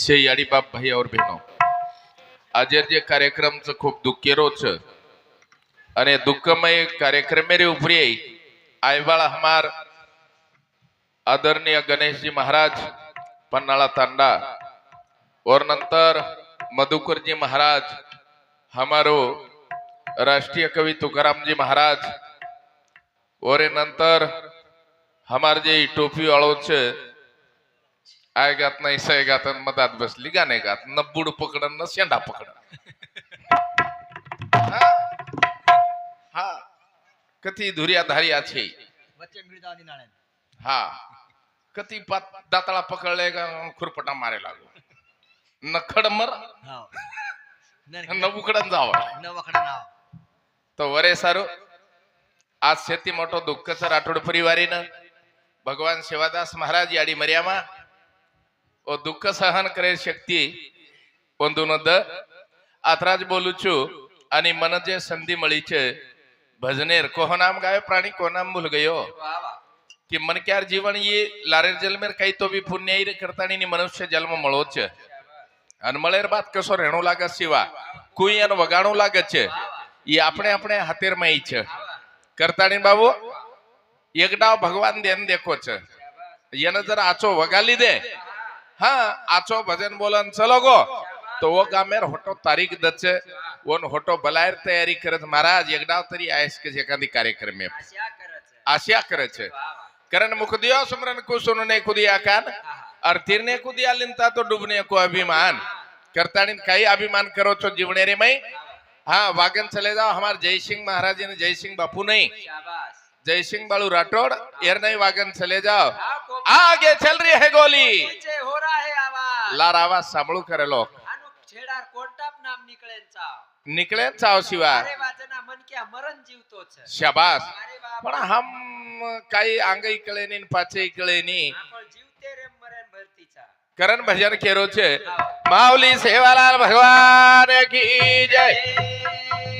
છે યાડીબાપ ભાઈ ઓર બહેનો આજે જે કાર્યક્રમ खूप ખૂબ छ। છે दुःखमय દુઃખમય કાર્યક્રમે રે ઉભરી આયવાળ હમાર आदरणीय गणेशजी महाराज पन्हाळा तांडा और नंतर मधुकरजी महाराज हमारो राष्ट्रीय कवि तुकारामजी महाराज और नंतर हमार जे टोपी छ आय गात नाही सय गात मधात बसली गाणे गात. न बुड पकडन न शेंडा पकडन. हा? कथी धुर्या धारी आछे हा. कथी पात दाताळा पकडले का खुरपटा मारे लागू न खडमर न उकडन जावं. तो वरे सारू आज शेती मोठो दुःखच आठवड परिवारीनं. भगवान शिवादास महाराज याडी मर्यामा દુઃખ સહન કરે શક્તિ ಒಂದೂನೊಂದ આતરા જ બોલું છું અને મને જે સંધિ મળી છે ભજનેર કોહો નામ ગાયો પ્રાણી કો નામ ભૂલ ગયો? કે મન ક્યાર જીવન એ લારેર જલમેર કઈ તો બી પુણ્ય કરતાની મનુષ્ય જન્મ મળો છે. અને મળેર બાદ કશો રેણું લાગે સિવા, કોઈ એનું વગાણું લાગે છે. એ આપણે આપણે હાથેરમાં ઈ છે. કરતાણી બાબુ એકડાવ ભગવાન દેન દેખો છે. એને જરા આછો વગાલી દે હા આછો ભજન બોલન ચલો ગો તો વો ગામેર હોટો તારીખ દચે ઓન હોટો બલાયર તૈયારી કરત મહારાજ યગડાવ તરી આયસ કે જેકાંદી કાર્યક્રમે આશા કરે છે करण मुखदिया सुमरन कुसुन ने कुदिया कान और तीर ने कुदिया लिंता तो डूबने को अभिमान। करता कई अभिमान करो तो जीवनेरे में हाँ वागन चले जाओ हमारे जय सिंह महाराज ने जय सिंह बापू नहीं। जय सिंह बालू राठौड़ येर नहीं वागन चले जाओ। आगे चल रही है गोली। આવાજ लार आवाज सांभळू करे लोक આનું છેડાર કોટાપ નામ નીકળે ને ચાવ निकले चाव शिवा અરે વાજના મન ક્યાં મરણ જીવતો છે शाबास અરે બાપ पण हम काही अंग इकळे नी पाचे इकळे नी આ પણ જીવતે રે મરે ને ભરતી છે करण भजन केरो छे माऊली सेवालाल भगवान की जय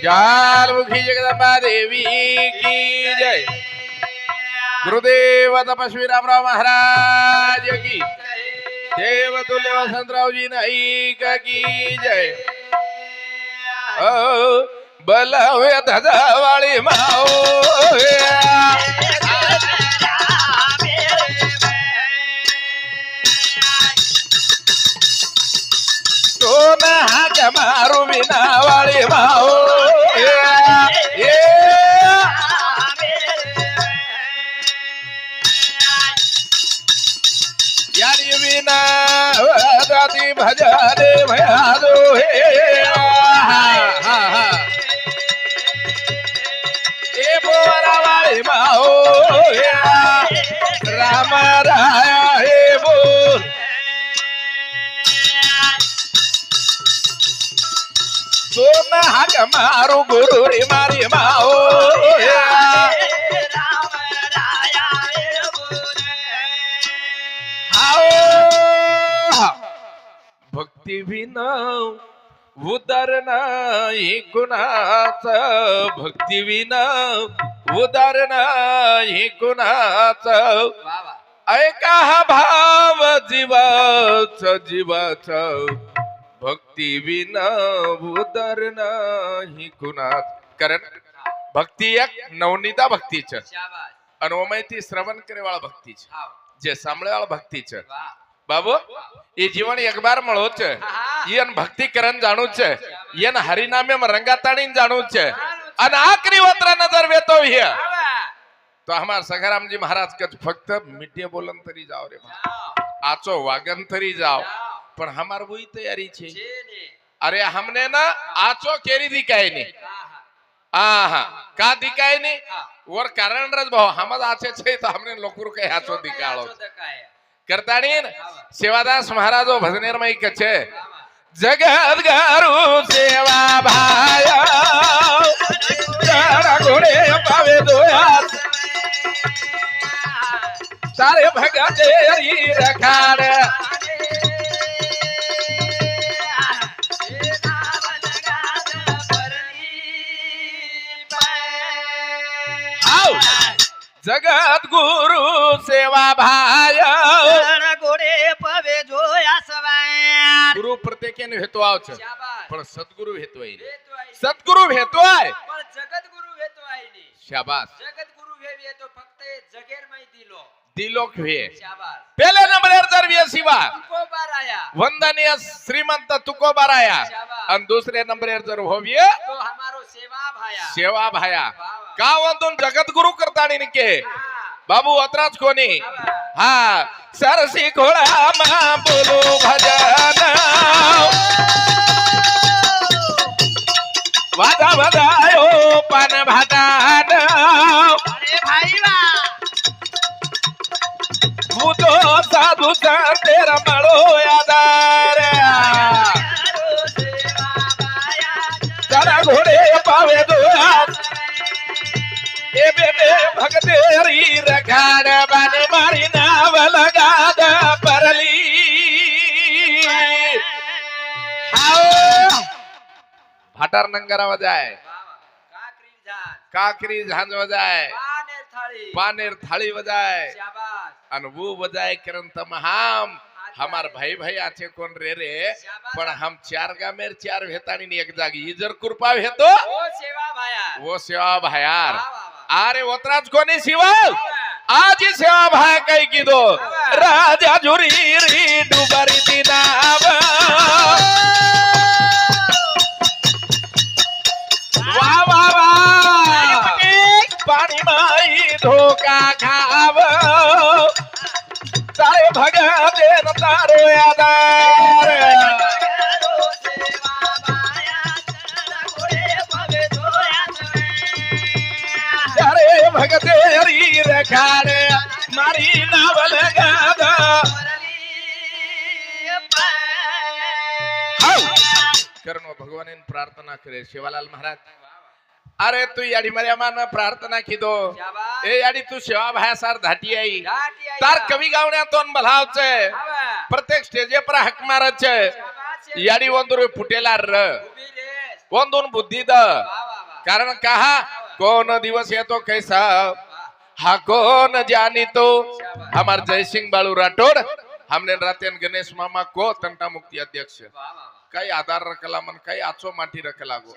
जाल मुखी जगदंबा देवी की जय गुरुदेव तपस्वी रामराव महाराज की देव तुल्य वसंतरावजी नाईक की जय. ओ बलवे धजावाळी माऊ तो हाक मारू विनावाळी माऊ दादी भजने भयादो हे हा हा हा माओ राम राया हे बोल. हाक मारू गुरु रे मारी माओ भक्तीविन उदाहरणं कुणाचं भक्तीविन उदाहरणं कुणाचं. ऐका हा भाव जीवाच जीवाच. भक्ती भक्तीविन उदाहरणं कुणाच. कारण भक्ती एक नवनीता भक्तीच. अनोमयती श्रवण करेवाळ भक्तीच. जे सांभळेवाळ भक्तीच. बाबू ये जीवन एक बार मलो छे यन भक्ति करन जानो छे यन हरि नामे म रंगा छे अन आखरी वत्र नजर वे तो हमार सगराम महाराज कच फक्त मिटे बोलन तरी जाओ रे आचो वागन तरी जाओ पण हमार वही तैयारी छे अरे हमने ना आचो केरी दी नी आ हा का दी नी वर कारण रज बहु हमज आचे छे तो हमने लोकुर के आचो दिकालो કરતાડીન સેવાદાસ મહારાજો ભજનેરમાં એક છે જગત ગરુ સેવા ભાયા ઘોડે પાવે દોયા તારે ભગતે રખાડ જગત ગુરુ સેવા ભાય પ્રત્યેકેને વેતો આવશે શાબાશ પણ સદગુરુ વેતો અહીં વેતો આઈ સદગુરુ વેતો આય પણ જગતગુરુ વેતો આઈ ની શાબાશ જગતગુરુ વેવીએ તો ફક્ત એ જગેરમાંય દીલો દિલોક વે શાબાશ પહેલે નંબર દરવીય શિવા તુકો બાર આયા વંદનીય શ્રીમંત તુકો બારાયા શાબાશ અને દૂસરે નંબર જર હોવીએ તો હમારો સેવા ભાયા સેવા ભાયા વાહ, વાહ. કા વંદન જગત ગુરુ કરતાણી કે હા બાબુ અતરાજ કોની શાબાશ. હા સરસી ઘોડામાં બોલો ભજન વાદા વધાયો પાન ભાટાન અરે ભાઈ વાહ. હું તો સાધુ તારો ઘોડે પાવે એ બેને ભગતેરી રખાડ બાને મારી નાવ લગાદ भाटार नंगारा वजाय काकरी झांज वजाय पानेर थाली वजाय अन वो वजाय करंत महाम. हमार भाई भाई आचे कोण रे रे? पण हम चार गामेर चार भेतानी एक जागी. ही जर कृपा भेतो वो सेवा भायार. अरे ओत्राच कोणी शिवा आज सेवा भाय काही की दो राजा झुरी री डुबारी दिनावा माई धोका खाव. सारे भगते सारे आदार सारे भगते री रखाडे मारी नावल गादा. कर्ण भगवानेन प्रार्थना करे शिवालाल महाराज. अरे तू याडी मर्यामान प्रार्थना किदो. ए याडी तू सेवा भायासार धाटी आई. तार कवी गावण्या तोन भलावचे ಪ್ರತ್ಯೇಕ ಸ್ಟೇಜ್ ಪರ ಹಕ್ ಮಾರಚ್ಚ ಯಡಿ ಒಂದ್ರು ಪುಟೇಲಾರ ಒಂದೊನ್ ಬುದ್ಧಿದ ಕಾರಣ ಕಹ ಕೋನ ದಿವಸ ಏತೋ ಕೈಸ ಹಾಕೋ ನ ಜಾನಿತೋ हमार जयसिंह बाळू राठोड हमने रातेन गणेश मामा को तंटा मुक्ति अध्यक्ष. ಕೈ ಆಧಾರ್ ರಕ್ಕಲ್ಲ ಮನ್ ಕೈ ಆಚೋ ಮಾಟಿ ರಕ್ಕಲಾಗು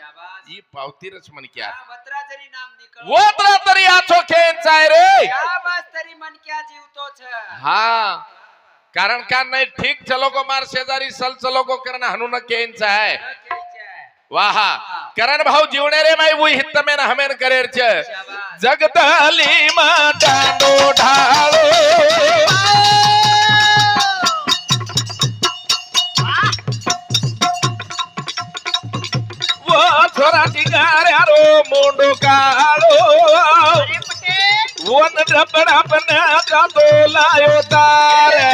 ಈ ಪಾವತಿ ರಚ ಮನ್ ಕ್ಯಾ ಓತ್ರ ತರಿ ಆಚೋ ಕೇನ್ ಸಾಯರೆ तरी मन क्या जीवतो हा. कारण का नाही ठीक चलो को मार शेजारी सल चलो को करण हनुन केंचा आहे वाहा. करण भाऊ जीवने रे माई वु हित में न हमेन करेर छ जगताली माता नो ढाळो. సొరటి గారో మూడు కాడు ఓన్ డబ్బడ పన్న జాతో లాయో తారే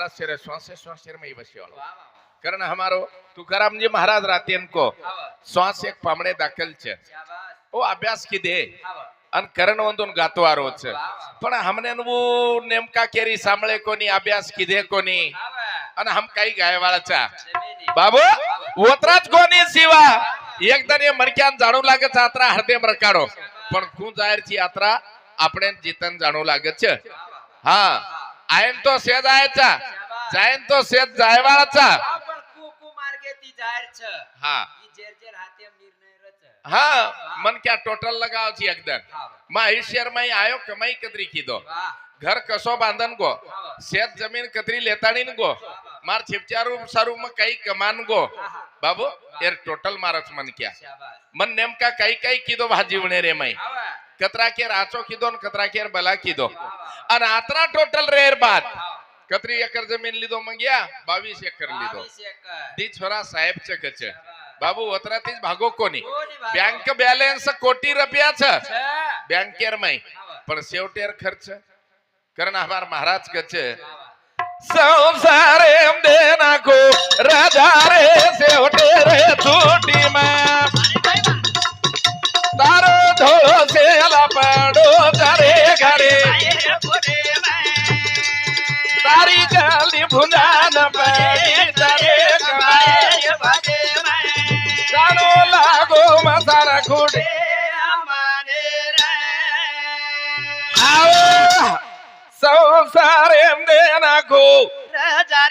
महाराज शेर श्वासे श्वासेर में बसिवालो વાહ, વાહ, વાહ. कारण हमारो तुकाराम जी महाराज रातेन को આવો. શ્વાસ એક પામડે દાખલ છે શાબાશ. ઓ અભ્યાસ કીધે આવો. અને કરણ વંદન ગાતવારો છે વાહ, વાહ. પણ હમને નું નેમકા કેરી સાંભળે કોની અભ્યાસ કીધે કોની આવો. અને હમ કઈ ગાય વાળા ચા જમીની. બાબુ ઓતરાજ કોની સિવા એકદમ એ મરક્યાન જાણું લાગે છે આતરા હૃદય રકાડો પણ હું જાહેર છે યાત્રા આપણે જીતન જાણું લાગે છે વાહ, વાહ, વાહ. હા આયન તો સેજ આય છે જાયન તો સેજ જાય વાળા છે આ પણ કુકુ માર્ગેથી જાહેર છે હા ઈ ઝેર ઝેર હાથે એમ નિર્ણય રચે. હા મન ક્યાં ટોટલ લગાવ છે એકદમ આવો. માં ઈશ્વર માં આયો કમાઈ કતરી કીધો વાહ. ઘર કસો બાંધન ગો શેત જમીન કતરી લેતાડી ને ગો માર છીપચારું સારું માં કઈ કમાન ગો બાબુ એર ટોટલ મારસ મન ક્યાં શાબાશ. મન નેમકા કઈ કઈ કીધો ભાજીવણે રે મય આવો. કતરા કેર આચો કીધો ને કતરા કેર બલા કીધો અને આતરા ટોટલ રેર બાદ આવો. કતરી એકર જમીન લીધો મંગ્યા બાવીસ એકર લીધો બાવીસ એકર. દી છોરા સાહેબ છે કે છે બાબુ વતરાથી જ ભાગો કોની કોની વાત? બેંક બેલેન્સ કોટી રૂપિયા છે છે. બેંકેર માં આવો. પણ સેવટેર ખર્ચ કારણ અમાર મહારાજ કે છે આવો. સંસારે એમ દે નાખો રાજા રે સેવટે રે છૂટીમાં मेला पडो घरे घरे. तारी गाली भुंगान पडी तरे जाणो लागो मसारा खुडे संसार देना खो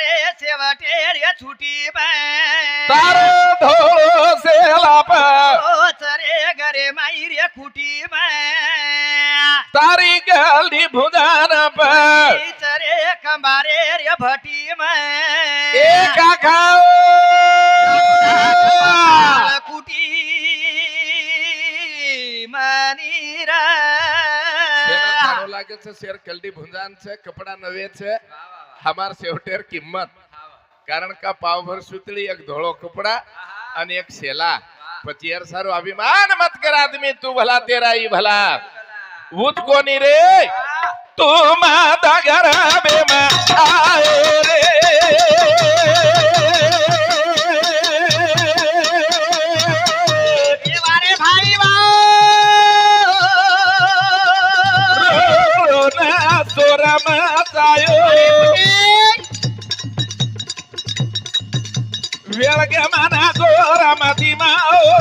रे शेवटे छुटी बाय निकाली भुदान पर। चरे कंबारे रे भटी में। ए काकाओ कुटी मनीरा लागेच शेर कलडी भुंजांच कपडा नवेच हमार शेवटेर किंमत। कारण का पावभर सुतळी एक धोळो कपडा आणि एक शेला। पचियर सारो अभिमान मत कर आदमी तू भला तेरा ही भला। ಉತ್ಕೊನಿ ರೇ ತುಮಾ ತಗರ ಬೇಮ ಆಯೇ ರೇ Vela que mana dora, matima, oh,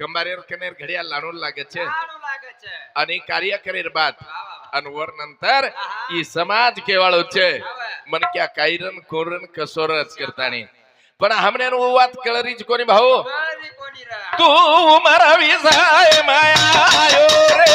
ಕಂಬಾರ್ಯರ್ Kanher ಗಡಿಯಲ್ಲಿ ಅಣುಲ್ ಆಗಚ್ಚೆ અને કાર્ય કરીર બાદ. અનવર નંતર ઈ સમાજ કેવાળો છે. મને કે આ કાયરન કોરન કસોર જ કરતાની. પણ હમને હું વાત કળરી જ કોની ભાવો તું મારા વિસાય માયા રે.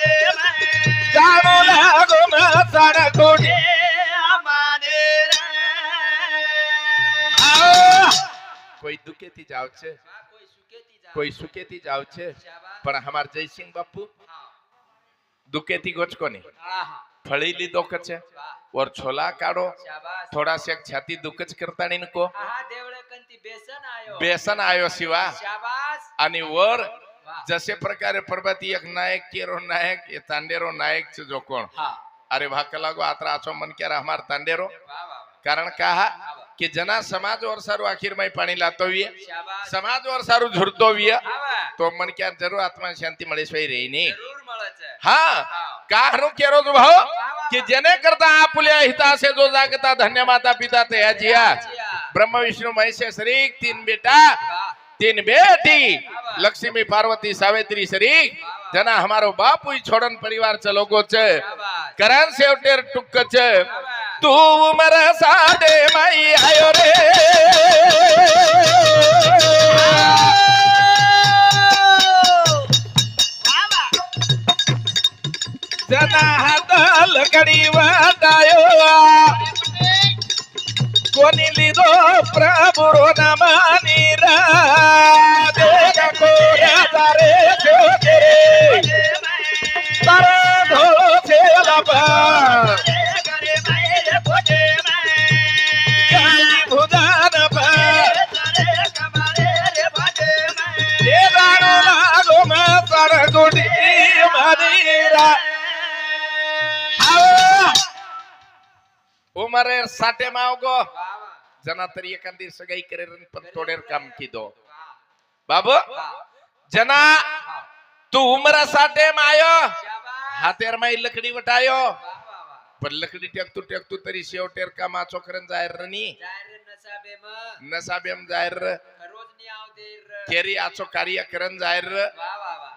જાવ છે કોઈ સુખેથી જાવ છે પણ હમાર જયસિંહ બાપુ દુખેથી ગોચકોની ફળી લીધો કે છે ઓર છોલા કાઢો થોડા શેક છાતી દુઃખ જ કરતા નહીં કો બેસન આયો સિવા અને વર જસે પ્રકારે પર્વતી એક નાયક કેરો નાયક એ તાંડેરો નાયક છે જો કોણ અરે વાહ કલાગો આતરા આછો મન ક્યારે હમાર તાંડેરો કારણ કાહા કે જના સમાજ ઓર સારું આખીરમાં પાણી લાતો હોઈએ સમાજ ઓર સારું ઝૂરતો હોઈએ તો મને ક્યાં જરૂર આત્મા શાંતિ મળે છે રહી નહીં હા કાહરું કેરો જો ભાવ કે જેને કરતા આ પુલ્યા હિતા છે જો જાગતા ધન્ય માતા પિતા તે હજિયા બ્રહ્મ વિષ્ણુ મહેશેશ્રી તીન બેટા તીન બેટી લક્ષ્મી પાર્વતી સાવિત્રી શ્રી જના હમારો બાપુ છોડન પરિવાર છે લોકો છે કરણ સેવટેર ટુક છે तू उमर सादे मई आयो रे जना हाताल कड़ी वादायो कोनी लीदो प्रभु रो नमानी रा देगा को राजा रे जो तेरे तारा धो से लबा ಕುಮಾರ ಸಾಟೆ ಮಾವಗೋ ಜನ ತರಿ ಯಾಕಂದ್ರೆ ಸಗೈ ಕರೆರನ್ ಪನ್ ತೋಡೆರ್ ಕಾಮಕಿದೋ ಬಾಬು ಜನ तू उमरा साठे मायो। हाथेर माई लकडी वटायो। पर लकडी टेकतो टेकतो तरी शेवटेर का मा। चोकरन जायर रनी नसाबेम जायर केरी आचो कार्य करन जायर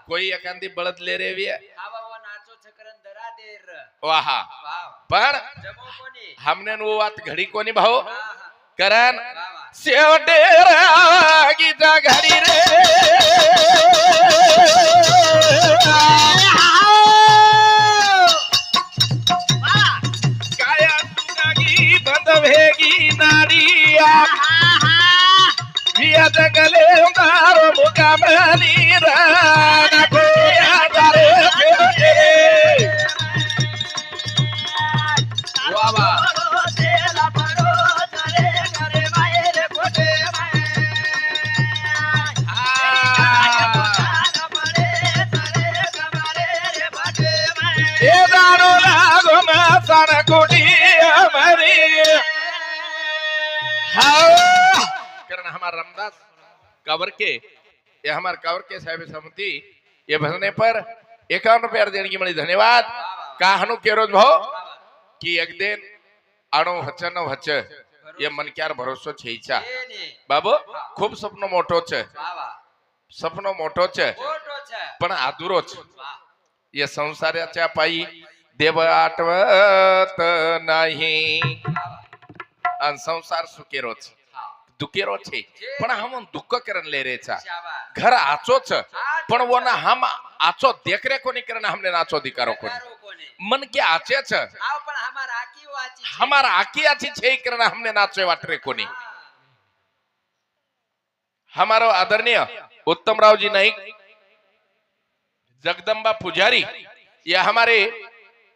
कोई एखादी बळद ले रेवी वाहा. पण जमो कोणी हमने नु वात घडी कोणी भाऊ हा शेवटे करण वा घडी रे. काया तुगागी बंद भेगी नाडिया विया जगले मारो मुकामली राना कोया कांवर के ये हमारे कांवर के साहब समिति ये भरने पर इक्यावन रुपया देने की बड़ी धन्यवाद। काहनु के रोज भाव कि एक दिन अणो हच न हच ये मन क्यार भरोसो छेचा बाबू खूब सपनो मोटो छे। सपनो मोटो छे पण अधुरो छे। या संसाराच्या पायी देव आठवत नाही। आणि संसार सुकेरो छे। दुकेरो छे पण हम दुख करण ले रे छा घर आचो छ पण ना हम आचो देख रे कोनी करण हमने नाचो अधिकारो कोनी मन के आचे छ हमारा आकी वाची आची छे करन हमने नाचे वाटरे कोनी हमारो आदरणीय उत्तम राव जी नाइक जगदंबा पुजारी. या हमारे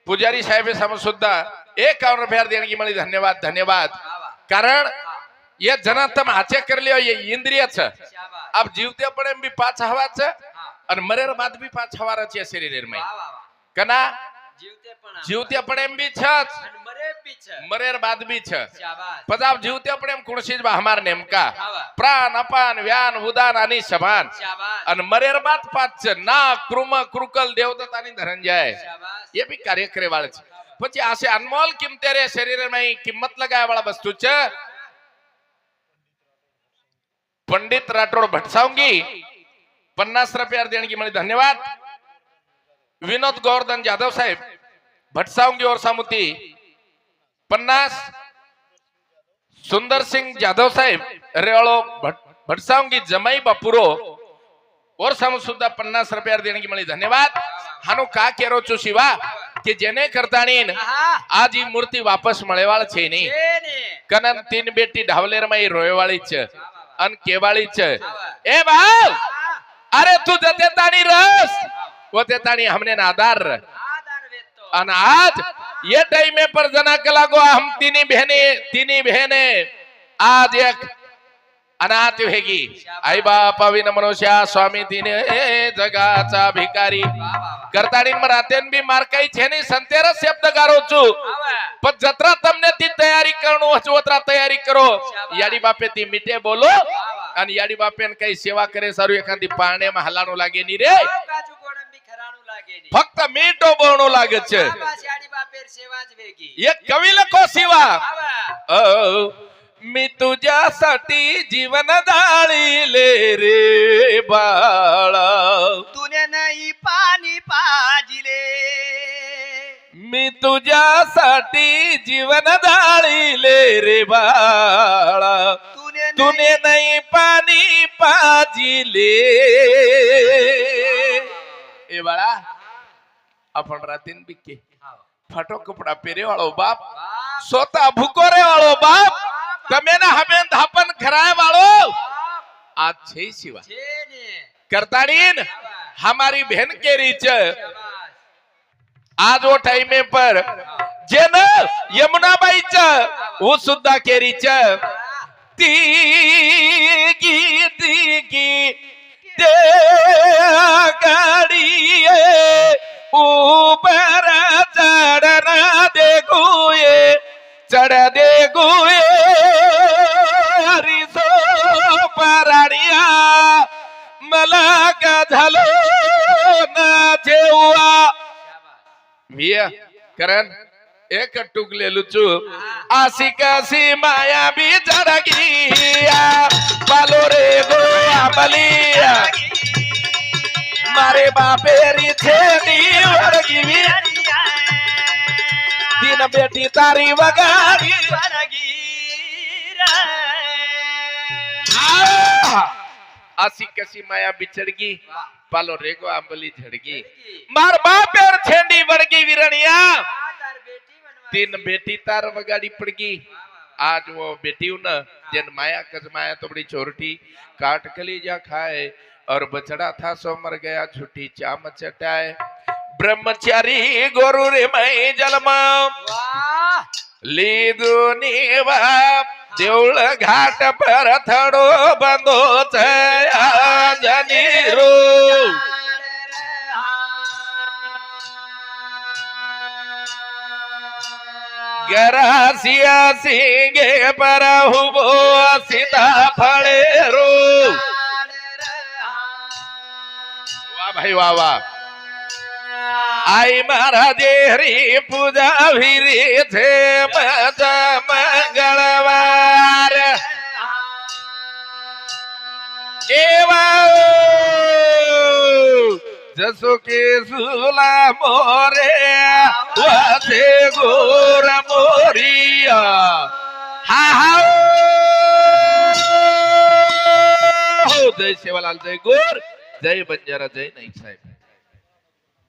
पुजारी साहेब सुद्धा एक रुपया देणगी म्हणजे धन्यवाद धन्यवाद. कारण ये जना तम हाथे कर लियो ये इंद्रिय छ अब जीवते पड़े भी पाच हवा छ और मरे बाद भी पाच हवा रह छे शरीर में। कना? जीवते पड़े जीवते भी छ मरे बाद भी छ शाबाश। जीवते पड़े हम कुण बा हमार नेम प्राण अपान व्यान उदान अनि समान। शाबाश। और बाद पाच ना क्रुम क्रुकल देवता ने धरन ये भी कार्य करे वाले छ। पछि आसे अनमोल किमते रे शरीर में कीमत लगाए वाला वस्तु छ। पंडित राठोड भटसावंगी पन्नास रुपया देणगी मिळी धन्यवाद विनोद गोवर्धन जाधव साहेब भटसावंगी और सामुती पन्नास सुंदर सिंग जाधव साहेब रेवाळो भट भटसावंगी जमाई बापुरो और सामू सुद्धा पन्नास रुपया देणगी मिळी धन्यवाद हानो का केरो છું શિવા કે જેને કરતાણી આહા આજ ઈ મૂર્તિ વાપસ મળેવાળ છે નહીં છે ને કનન તીન બેટી ઢાવલેર માં ઈ રોયવાળી છે अन केवाळीच. ए भाव अरे तू जते ताणी रस. व ते ताणी हमने ना आधार अन आज ये टाइमे पर जना के लागो हम तीनी बहने तीनी बहने. आज एक अनाथ वेगी आई बाप विन मनुष्या स्वामी तिने जगाचा भिकारी વા વા વા કરતાડી રાતે બી મારકાઈ છે નહીં સંતેરસ શબ્દ ગારો છું આવા પણ જત્રા તમને તી તૈયારી કરવાનું હચવતરા તૈયારી કરો યાડી બાપે તી મીઠે બોલો અને યાડી બાપે ને કઈ સેવા કરે સારું એખાદી પારણેમાં હલાણું લાગે નહીં રે આવ કાજુ ગોળંબી ખરાણું લાગે ની ફક્ત મીઠો બોણો લાગે છે શાબાશ યાડી બાપેર સેવા मी तुझ्यासाठी जीवन दाळीले रे बाळा. तुने नाही पाणी पाजिले. मी तुझ्यासाठी जीवन दाळीले रे बाळा. तुने नाही. पाणी पाजिले. ए बाळा आपण रातीन बिके. फाटो कपडा पेरे वाळो बाप. स्वतः भुकोरे वाळो बाप. તમે ના હમે ધાપન ખરાય વાળો આ છે શિવા છે ને કરતાડીન हमारी बहन के रीच શાબાશ आज वो टाइम पर जेन यमुनाबाईच वो सुद्धा केरीच तिगी तिगी ते करण एक टुक ले लुचु। आसी कासी माया भी जरगिया बालो रे गोया बलिया। मारे बापेरी नी वरगी भी दिन बेटी तारी वगारी। वरगी रे आसी कसी माया बिछड़गी पालो रेगो आंबली झड़गी। मार बाप और छेंडी वर्गी वीरणिया तीन बेटी तार वगाड़ी पड़गी। आज वो बेटी न जन माया कजमाया तो बड़ी चोरटी काट कलीजा खाए और बचड़ा था सो मर गया झूठी चाम चटाए। ब्रह्मचारी गुरु रे मैं जलमा लीदू बाप। देऊळ घाट परथडो बंदोच अंजनी रो गरासिया सिंगे परहुबो सीता फळे रो. वा भाई वा वा. आई मारा देहरी पूजा विरी थे माझा मंगळवार. केवा जसो के सुला मोरे वासे गोर मोरिया. हा हा हो जय सेवालाल जय गोर जय बंजारा जय नाईक साहेब.